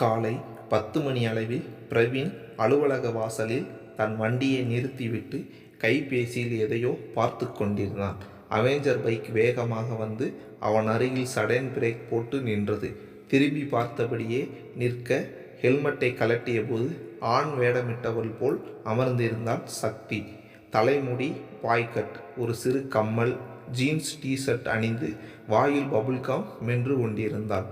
காலை பத்து மணி அளவில் பிரவீன் அலுவலக வாசலில் தன் வண்டியை நிறுத்திவிட்டு கைபேசியில் எதையோ பார்த்து கொண்டிருந்தான். அவெஞ்சர் பைக் வேகமாக வந்து அவன் அருகில் சடன் பிரேக் போட்டு நின்றது. திரும்பி பார்த்தபடியே நிற்க ஹெல்மெட்டை கலட்டியபோது ஆண் வேடமிட்டவள் போல் அமர்ந்திருந்தாள் சக்தி. தலைமுடி பாய்கட் ஒரு சிறு கம்மல் ஜீன்ஸ் டிஷர்ட் அணிந்து வாயில் பபுல்காம் மென்று கொண்டிருந்தாள்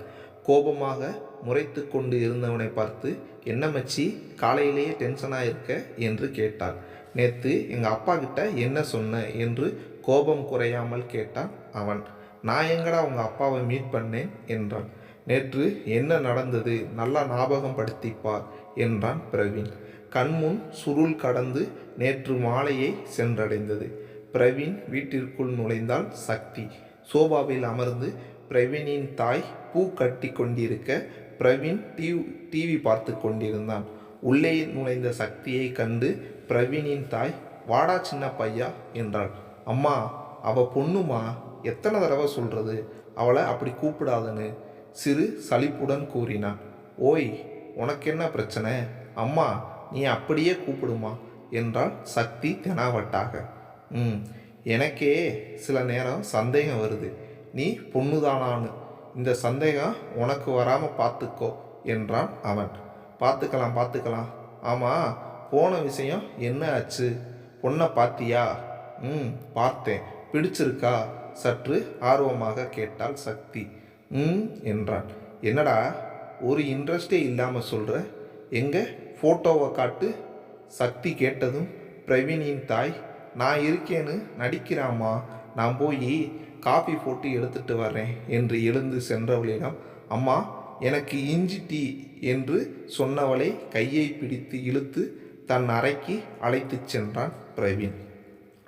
கோபமாக முறைத்து கொண்டு இருந்தவனை பார்த்து என்ன மச்சி காலையிலேயே டென்ஷனாக இருக்க? என்று கேட்டாள். நேற்று எங்கள் அப்பா கிட்ட என்ன சொன்ன? என்று கோபம் குறையாமல் கேட்டான் அவன். நான் எங்கடா உங்கள் அப்பாவை மீட் பண்ணேன்? என்றான். நேற்று என்ன நடந்தது? நல்லா ஞாபகம் படுத்திப்பார் என்றான் பிரவீன். கண்முன் சுருள் கடந்து நேற்று மாலையை சென்றடைந்தது. பிரவீன் வீட்டிற்குள் நுழைந்தால் சக்தி. சோபாவில் அமர்ந்து பிரவீனின் தாய் பூ கட்டி கொண்டிருக்க பிரவீன் டிவி டிவி பார்த்து கொண்டிருந்தான். உள்ளே நுழைந்த சக்தியை கண்டு பிரவீனின் தாய் வாடா சின்ன பையா என்றாள். அம்மா அவ பொண்ணுமா? எத்தனை தடவை சொல்றது? அவளை அப்படி கூப்பிடாதன்னு சிறு சலிப்புடன் கூறினான். ஓய் உனக்கு என்ன பிரச்சனை? அம்மா நீ அப்படியே கூப்பிடுமா? என்றாள் சக்தி தெனாவட்டாக. ம் எனக்கே சில நேரம் சந்தேகம் வருது. நீ பொண்ணுதானான்னு. இந்த சந்தேகம் உனக்கு வராமல் பார்த்துக்கோ என்றான் அவன். பார்த்துக்கலாம் பார்த்துக்கலாம் ஆமாம் போன விஷயம் என்ன ஆச்சு? பொண்ணை பார்த்தியா ம் பார்த்தேன். பிடிச்சிருக்கா? சற்று ஆர்வமாக கேட்டாள் சக்தி. ம் என்றான். என்னடா ஒரு இன்ட்ரெஸ்டே இல்லாமல் சொல்கிற எங்கே? ஃபோட்டோவை காட்டு? சக்தி கேட்டதும் பிரவீனின் தாய் நான் இருக்கேன்னு நடிக்கிறாம்மா நான் போய் காஃபி போட்டு எடுத்துட்டு வரேன் என்று எழுந்து சென்றவளிடம் அம்மா எனக்கு இஞ்சி டீ என்று சொன்னவளை கையை பிடித்து இழுத்து தன் அறைக்கு அழைத்துச் சென்றான் பிரவீன்.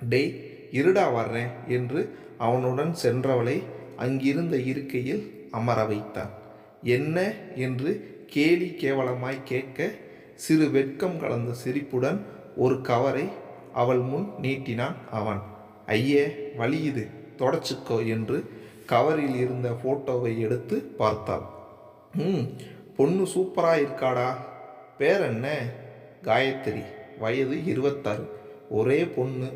டேய் இருடா வர்றேன் என்று அவனுடன் சென்றவளை அங்கிருந்த இருக்கையில் அமர வைத்தான். என்ன? என்று கேலி கேவலமாய் கேட்க சிறு வெட்கம் கலந்த சிரிப்புடன் ஒரு கவரை அவள் முன் நீட்டினான் அவன். ஐயே வலியுது தொடச்சிக்கோ என்று கவரில் இருந்த ஃபோட்டோவை எடுத்து பார்த்தாள். ம் பொண்ணு சூப்பராக இருக்காடா. பேர் என்ன? காயத்ரி. வயது இருபத்தாறு. ஒரே பொண்ணு.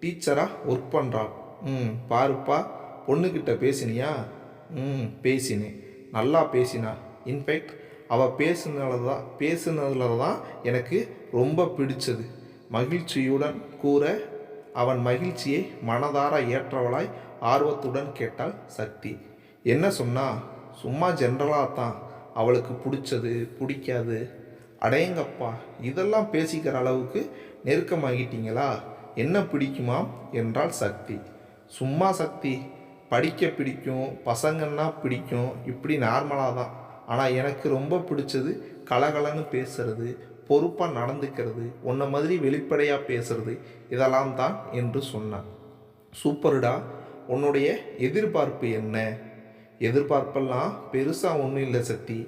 டீச்சராக ஒர்க் பண்ணுறாள் ம் பாருப்பா. பொண்ணுக்கிட்ட பேசினியா? ம் பேசினேன். நல்லா பேசினா. இன்ஃபேக்ட் அவள் பேசுனதுல தான் பேசுனதுல தான் எனக்கு ரொம்ப பிடிச்சது. மகிழ்ச்சியுடன் கூற அவன் மகிழ்ச்சியை மனதார ஏற்றவளாய் ஆர்வத்துடன் கேட்டாள் சக்தி. என்ன சொன்னா? சும்மா ஜென்ரலாக தான். அவளுக்கு பிடிச்சது பிடிக்காது. அடையங்கப்பா இதெல்லாம் பேசிக்கிற அளவுக்கு நெருக்கமாகிட்டீங்களா? என்ன பிடிக்குமாம்? என்றாள் சக்தி. சும்மா சக்தி படிக்க பிடிக்கும் பசங்கன்னா பிடிக்கும் இப்படி நார்மலாக தான். ஆனால் எனக்கு ரொம்ப பிடிச்சது கலகலன்னு பேசுறது பொறுப்பாக நடந்துக்கிறது உன்னை மாதிரி வெளிப்படையாக பேசுறது இதெல்லாம் தான் என்று சொன்னான். சூப்பருடா உன்னுடைய எதிர்பார்ப்பு என்ன? எதிர்பார்ப்பெல்லாம் பெருசாக ஒன்றும் இல்லை சக்தி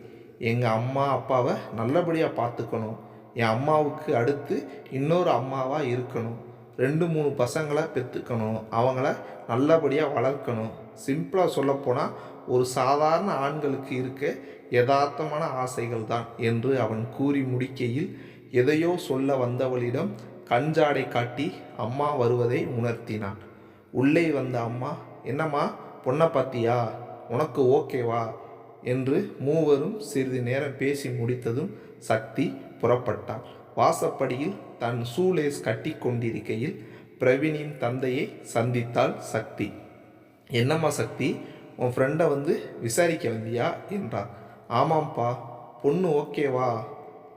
எங்கள் அம்மா அப்பாவை நல்லபடியாக பார்த்துக்கணும். என் அம்மாவுக்கு அடுத்து இன்னொரு அம்மாவாக இருக்கணும். ரெண்டு மூணு பசங்களை பெற்றுக்கணும் அவங்கள நல்லபடியாக வளர்க்கணும். சிம்பிளாக சொல்லப்போனால் ஒரு சாதாரண ஆண்களுக்கு இருக்க யதார்த்தமான ஆசைகள் தான் என்று அவன் கூறி முடிக்கையில் எதையோ சொல்ல வந்தவளிடம் கஞ்சாடை காட்டி அம்மா வருவதை உணர்த்தினான். உள்ளே வந்த அம்மா என்னம்மா பொண்ணை பார்த்தியா உனக்கு ஓகேவா என்று மூவரும் சிறிது நேரம் பேசி முடித்ததும் சக்தி புறப்பட்டாள். வாசப்படியில் தன் சூலேஸ் கட்டி கொண்டிருக்கையில் பிரவீனின் தந்தையை சந்தித்தாள் சக்தி. என்னம்மா சக்தி உன் ஃப்ரெண்டை வந்து விசாரிக்க வந்தியா? என்றார் ஆமாம்ப்பா பொண்ணு ஓகேவா?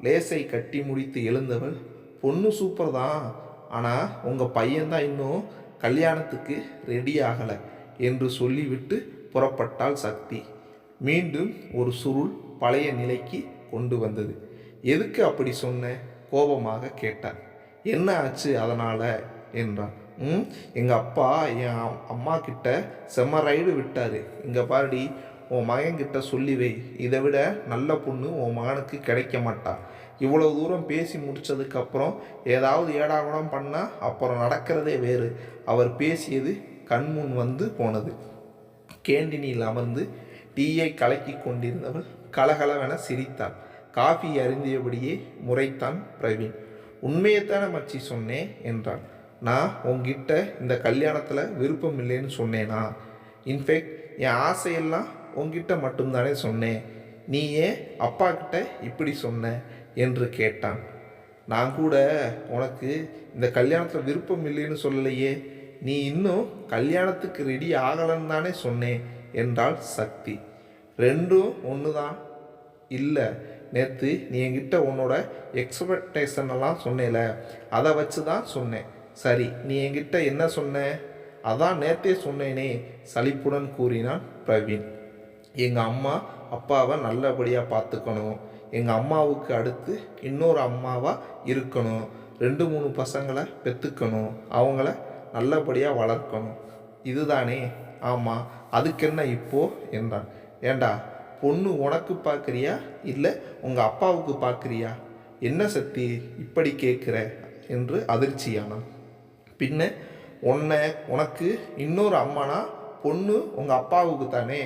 லேசை கட்டி முடித்து எழுந்தவள் பொண்ணு சூப்பர் தான் ஆனால் உங்கள் பையன்தான் இன்னும் கல்யாணத்துக்கு ரெடி ஆகலை என்று சொல்லிவிட்டு புறப்பட்டாள் சக்தி. மீண்டும் ஒரு சுருள் பழைய நிலைக்கு கொண்டு வந்தது. எதுக்கு அப்படி சொன்ன? கோபமாக கேட்டான் என்ன ஆச்சு அதனால்? என்றான். ம் எங்கள் அப்பா என் அம்மா கிட்ட செம்ம ரைடு விட்டார். இங்கே பாருடி உன் மகன்கிட்ட சொல்லி வை இதை விட நல்ல பொண்ணு உன் மகனுக்கு கிடைக்க மாட்டா இவ்வளோ தூரம் பேசி முடித்ததுக்கப்புறம் ஏதாவது ஏடாகுடம் பண்ணால் அப்புறம் நடக்கிறதே வேறு. அவர் பேசியது கண்முன் வந்து போனது. கேண்டீனில் அமர்ந்து டீயை கலக்கி கொண்டிருந்தவள் கலகலவென சிரித்தாள் காஃபி அருந்தியபடியே முறைத்தான் பிரவீன். உண்மையைத்தானே மச்சி சொன்னேன் என்றான். நான் உங்ககிட்ட இந்த கல்யாணத்தில் விருப்பம் இல்லைன்னு சொன்னேனா இன்ஃபேக்ட் என் ஆசையெல்லாம் உங்ககிட்ட மட்டும்தானே சொன்னேன். நீ ஏன் அப்பா கிட்ட இப்படி சொன்ன? என்று கேட்டான். நான் கூட உனக்கு இந்த கல்யாணத்தில் விருப்பம் இல்லைன்னு சொல்லலையே. நீ இன்னும் கல்யாணத்துக்கு ரெடி ஆகலன்னு தானே சொன்னேன் என்றாள் சக்தி. ரெண்டும் ஒன்று தான் இல்லை நேற்று நீ என்கிட்ட உன்னோட எக்ஸ்பெக்டேஷன் எல்லாம் சொன்னேல அதை வச்சு தான் சொன்னேன். சரி நீ என்கிட்ட என்ன சொன்ன? அதான் நேற்றே சொன்னேனே சலிப்புடன் கூறினான் பிரவீன். எங்கள் அம்மா அப்பாவை நல்லபடியாக பார்த்துக்கணும் எங்கள் அம்மாவுக்கு அடுத்து இன்னொரு அம்மாவாக இருக்கணும். ரெண்டு மூணு பசங்களை பெற்றுக்கணும் அவங்கள நல்லபடியாக வளர்க்கணும். இதுதானே? ஆமாம் அதுக்கு என்ன இப்போ? என்றான். ஏண்டா பொண்ணு உனக்கு பார்க்குறியா இல்லை உங்கள் அப்பாவுக்கு பார்க்குறியா என்ன சக்தி இப்படி கேட்குற என்று அதிர்ச்சியானான். பின்ன உன்னை உனக்கு இன்னொரு அம்மானா பொண்ணு உங்கள் அப்பாவுக்கு தானே?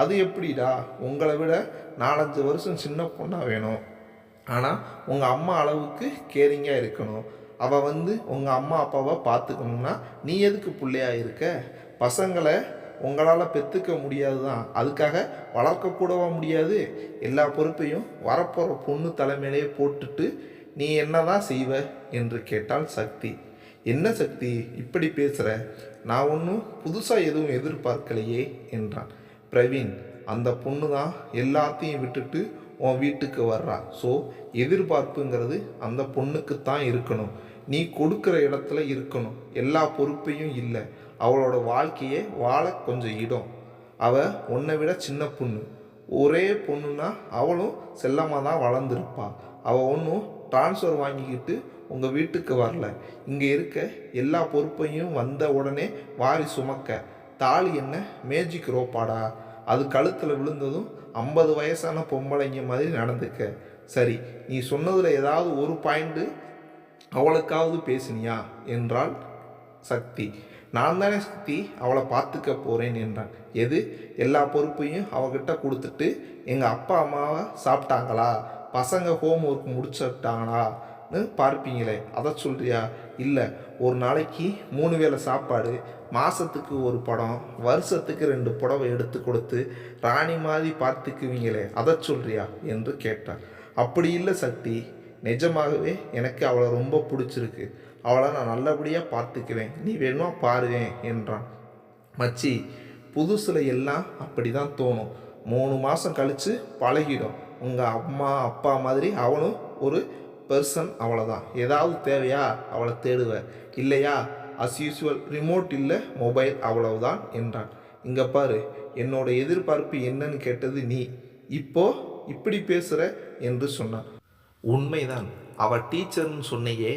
அது எப்படிடா? உங்களை விட நாலஞ்சு வருஷம் சின்ன பொண்ணாக வேணும். ஆனால் உங்கள் அம்மா அளவுக்கு கேரிங்காக இருக்கணும். அவள் வந்து உங்கள் அம்மா அப்பாவை பார்த்துக்கணும்னா நீ எதுக்கு பிள்ளையாக இருக்க? பசங்களை உங்களால் பெற்றுக்க முடியாது தான் அதுக்காக வளர்க்கக்கூடவா முடியாது? எல்லா பொறுப்பையும் வரப்போகிற பொண்ணு தலைமையிலேயே போட்டுட்டு நீ என்ன தான் செய்வ என்று கேட்டால் சக்தி. என்ன சக்தி? இப்படி பேசுகிற நான் ஒன்றும் புதுசாக எதுவும் எதிர்பார்க்கலையே என்றான். பிரவீன் அந்த பொண்ணு தான் எல்லாத்தையும் விட்டுட்டு உன் வீட்டுக்கு வர்றா. ஸோ எதிர்பார்ப்புங்கிறது அந்த பொண்ணுக்கு தான் இருக்கணும். நீ கொடுக்குற இடத்துல இருக்கணும். எல்லா பொறுப்பையும் இல்லை. அவளோட வாழ்க்கையே வாழ கொஞ்சம் இடம். அவள் உன்னை விட சின்ன பொண்ணு. ஒரே பொண்ணுன்னா அவளும் செல்லமாக தான் வளர்ந்துருப்பா. அவள் ஒன்றும் ட்ரான்ஸ்ஃபர் வாங்கிக்கிட்டு உங்கள் வீட்டுக்கு வரல. இங்கே இருக்க எல்லா பொறுப்பையும் வந்த உடனே வாரி சுமக்க. தாலி என்ன? மேஜிக் ரோப்பாடா அது கழுத்தில் விழுந்ததும் ஐம்பது வயசான பொம்பளைங்க மாதிரி நடந்துக்க. சரி நீ சொன்னதில் ஏதாவது ஒரு பாயிண்ட்டு அவளுக்காவது பேசினியா? என்றாள் சக்தி. நான் தானே சக்தி அவளை பார்த்துக்க போகிறேன் என்றான். எது? எல்லா பொறுப்பையும் அவகிட்ட கொடுத்துட்டு எங்கள் அப்பா அம்மாவை சாப்பிட்டாங்களா? பசங்க ஹோம் ஒர்க் முடிச்சுட்டாங்களா? பார்ப்பீங்களே. அதை சொல்கிறியா இல்லை ஒரு நாளைக்கு மூணு வேளை சாப்பாடு மாதத்துக்கு ஒரு படம் வருஷத்துக்கு ரெண்டு புடவை எடுத்து கொடுத்து ராணி மாதிரி பார்த்துக்குவீங்களே அதை சொல்கிறியா என்று கேட்டாள் அப்படி இல்லை சக்தி நிஜமாகவே எனக்கு அவளை ரொம்ப பிடிச்சிருக்கு. அவளை நான் நல்லபடியாக பார்த்துக்குவேன். நீ வேணுமா பாருவேன் என்றான். மச்சி புதுசில் எல்லாம் அப்படி தான் தோணும். மூணு மாதம் கழித்து பழகிடும். உங்கள் அம்மா அப்பா மாதிரி அவனும் ஒரு பர்சன் அவ்வளோதான் ஏதாவது தேவையா அவளை தேடுவ. இல்லையா அஸ் யூஸ்வல் ரிமோட் இல்லை மொபைல் அவ்வளவுதான் என்றான். இங்கே பாரு என்னோட எதிர்பார்ப்பு என்னன்னு கேட்டது நீ. இப்போ இப்படி பேசுகிற என்று சொன்னான். உண்மைதான் அவள் டீச்சர்னு சொன்னையே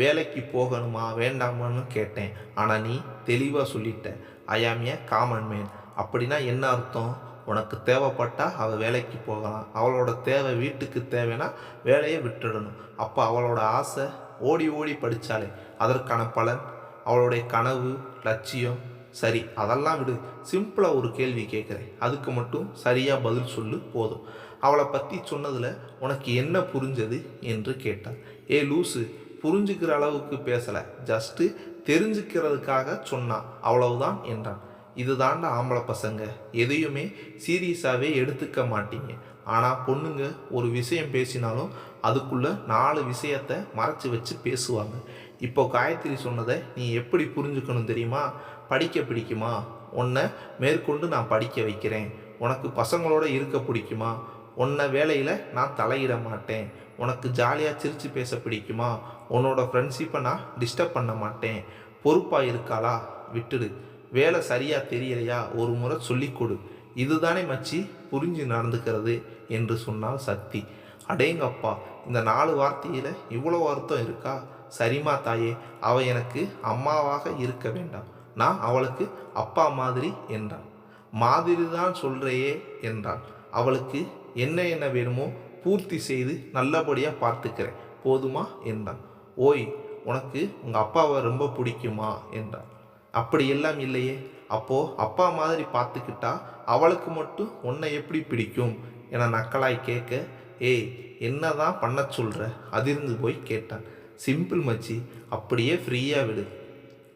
வேலைக்கு போகணுமா வேண்டாமான்னு கேட்டேன். ஆனால் நீ தெளிவாக சொல்லிட்ட. ஐ ஆம் ஏ காமன் மேன் அப்படின்னா என்ன அர்த்தம்? உனக்கு தேவைப்பட்டால் அவள் வேலைக்கு போகலாம். அவளோட தேவை வீட்டுக்கு தேவைன்னா வேலையை விட்டுடணும். அப்போ அவளோட ஆசை ஓடி ஓடி படித்தாலே அதற்கான பலன் அவளுடைய கனவு லட்சியம் சரி அதெல்லாம் விடு. சிம்பிளாக ஒரு கேள்வி கேட்குறேன். அதுக்கு மட்டும் சரியாக பதில் சொல்லு போதும். அவளை பற்றி சொன்னதில் உனக்கு என்ன புரிஞ்சது என்று கேட்டாள் ஏ லூசு புரிஞ்சுக்கிற அளவுக்கு பேசலை. ஜஸ்ட்டு தெரிஞ்சுக்கிறதுக்காக சொன்னான். அவ்வளவுதான் என்றான். இதுதாண்டா ஆம்பளை பசங்க. எதையுமே சீரியஸாகவே எடுத்துக்க மாட்டீங்க. ஆனால் பொண்ணுங்க ஒரு விஷயம் பேசினாலும் அதுக்குள்ளே நாலு விஷயத்தை மறைச்சி வச்சு பேசுவாங்க. இப்போ காயத்ரி சொன்னதை நீ எப்படி புரிஞ்சுக்கணும் தெரியுமா? படிக்க பிடிக்குமா? உன்னை மேற்கொண்டு நான் படிக்க வைக்கிறேன். உனக்கு பசங்களோட இருக்க பிடிக்குமா? உன்னை வேலையில் நான் தலையிட மாட்டேன். உனக்கு ஜாலியாக சிரித்து பேச பிடிக்குமா? உன்னோட ஃப்ரெண்ட்ஷிப்பை நான் டிஸ்டர்ப் பண்ண மாட்டேன். பொறுப்பாக இருக்காளா? விட்டுடு. வேலை சரியாக தெரியலையா? ஒரு முறை சொல்லிக் கொடு இதுதானே மச்சி புரிஞ்சு நடந்துக்கிறது என்று சொன்னால் சக்தி. அடேங்கப்பா இந்த நாலு வார்த்தையில் இவ்வளோ அர்த்தம் இருக்கா? சரிம்மா தாயே அவ எனக்கு அம்மாவாக இருக்க வேண்டாம். நான் அவளுக்கு அப்பா மாதிரி என்றான். மாதிரி தான் சொல்கிறையே என்றான். அவளுக்கு என்ன என்ன வேணுமோ பூர்த்தி செய்து நல்லபடியாக பார்த்துக்கிறேன். போதுமா? என்றான். ஓய் உனக்கு உங்கள் அப்பாவை ரொம்ப பிடிக்குமா? என்றான். அப்படி எல்லாம் இல்லையே. அப்போது அப்பா மாதிரி பார்த்துக்கிட்டா அவளுக்கு மட்டும் உன்னை எப்படி பிடிக்கும்? என நக்கலாய் கேட்க ஏய் என்ன தான் பண்ண சொல்கிற அதிர்ந்து போய் கேட்டான். சிம்பிள் மச்சி அப்படியே ஃப்ரீயாக விடு.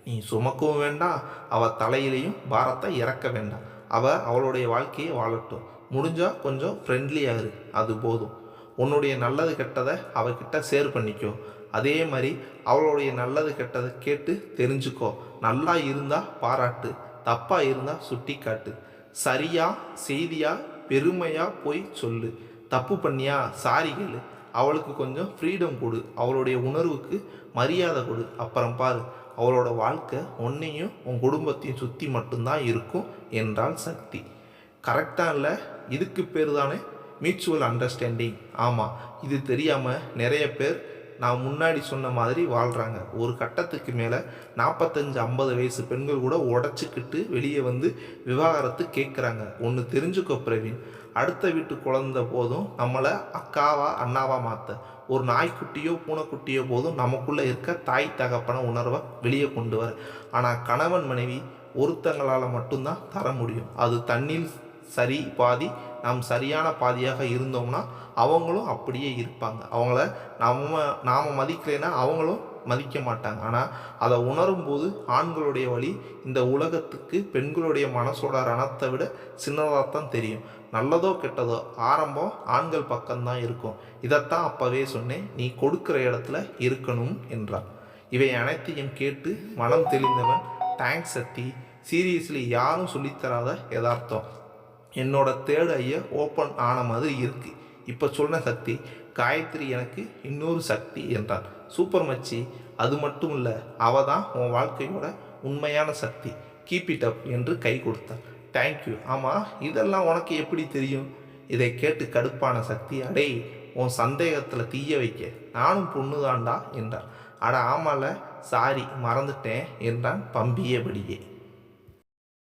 நீ சுமக்கவும் வேண்டாம் அவள் தலையிலையும் பாரத்தை இறக்க வேண்டாம். அவள் அவளுடைய வாழ்க்கையை வாழட்டும். முடிஞ்சால் கொஞ்சம் ஃப்ரெண்ட்லியாக இரு. அது போதும். உன்னுடைய நல்லது கெட்டதை அவகிட்ட ஷேர் பண்ணிக்கோ. அதே மாதிரி அவளுடைய நல்லது கெட்டதை கேட்டு தெரிஞ்சுக்கோ. நல்லா இருந்தால் பாராட்டு தப்பாக இருந்தால் சுட்டி காட்டு சரியாக செய்தியாக பெருமையாக போய் சொல்லு. தப்பு பண்ணியா சாரி கேளு. அவளுக்கு கொஞ்சம் ஃப்ரீடம் கொடு. அவளுடைய உணர்வுக்கு மரியாதை கொடு. அப்புறம் பாரு அவளோட வாழ்க்கை உன்னையும் உன் குடும்பத்தையும் சுற்றி மட்டும்தான் இருக்கும் என்றாள் சக்தி. கரெக்டாக இல்லை? இதுக்கு பேர் தானே மியூச்சுவல் அண்டர்ஸ்டாண்டிங் ஆமாம் இது தெரியாமல் நிறைய பேர் நான் முன்னாடி சொன்ன மாதிரி வாழ்கிறாங்க ஒரு கட்டத்துக்கு மேலே நாற்பத்தஞ்சு ஐம்பது வயசு பெண்கள் கூட உடச்சிக்கிட்டு வெளியே வந்து விவாகரத்து கேட்குறாங்க ஒன்று தெரிஞ்சுக்கோ பிரவீன் அடுத்த வீட்டு குழந்த போதும் நம்மளை அக்காவா அண்ணாவா மாற்ற ஒரு நாய்க்குட்டியோ பூனைக்குட்டியோ போதும் நமக்குள்ளே இருக்க தாய் தகப்பன உணர்வை வெளியே கொண்டு வர. ஆனால் கணவன் மனைவி ஒருத்தங்களால் மட்டும்தான் தர முடியும். அது தண்ணில் சரி பாதி நாம் சரியான பாதையாக இருந்தோம்னா அவங்களும் அப்படியே இருப்பாங்க. அவங்கள நம்ம நாம் மதிக்கலைன்னா அவங்களும் மதிக்க மாட்டாங்க. ஆனால் அதை உணரும் போது ஆண்களுடைய வழி இந்த உலகத்துக்கு பெண்களுடைய மனசோட ரணத்தை விட சின்னதாக தான் தெரியும். நல்லதோ கெட்டதோ ஆரம்பம் ஆண்கள் பக்கம்தான் இருக்கும். இதைத்தான் அப்போவே சொன்னேன். நீ கொடுக்குற இடத்துல இருக்கணும் என்றார். இவை அனைத்தையும் கேட்டு மனம் தெளிந்தவன். தேங்க்ஸ் சத்தி சீரியஸ்லி யாரும் சொல்லித்தராத யதார்த்தம். என்னோட தேர்ட் ஐயை ஓப்பன் ஆன மாதிரி இருக்கு. இப்போ சொன்ன சக்தி காயத்ரி எனக்கு இன்னொரு சக்தி என்றான். சூப்பர் மச்சி அது மட்டும் இல்லை அவ தான் உன் வாழ்க்கையோட உண்மையான சக்தி. கீப் இட் அப் என்று கை கொடுத்தாள் தேங்க்யூ ஆமாம் இதெல்லாம் உனக்கு எப்படி தெரியும்? இதை கேட்டு கடுப்பான சக்தி அடே உன் சந்தேகத்தில் தீய வைக்க. நானும் பொண்ணுதான்டா என்றான். அட ஆமால சாரி மறந்துட்டேன் என்றான் பம்பியபடியே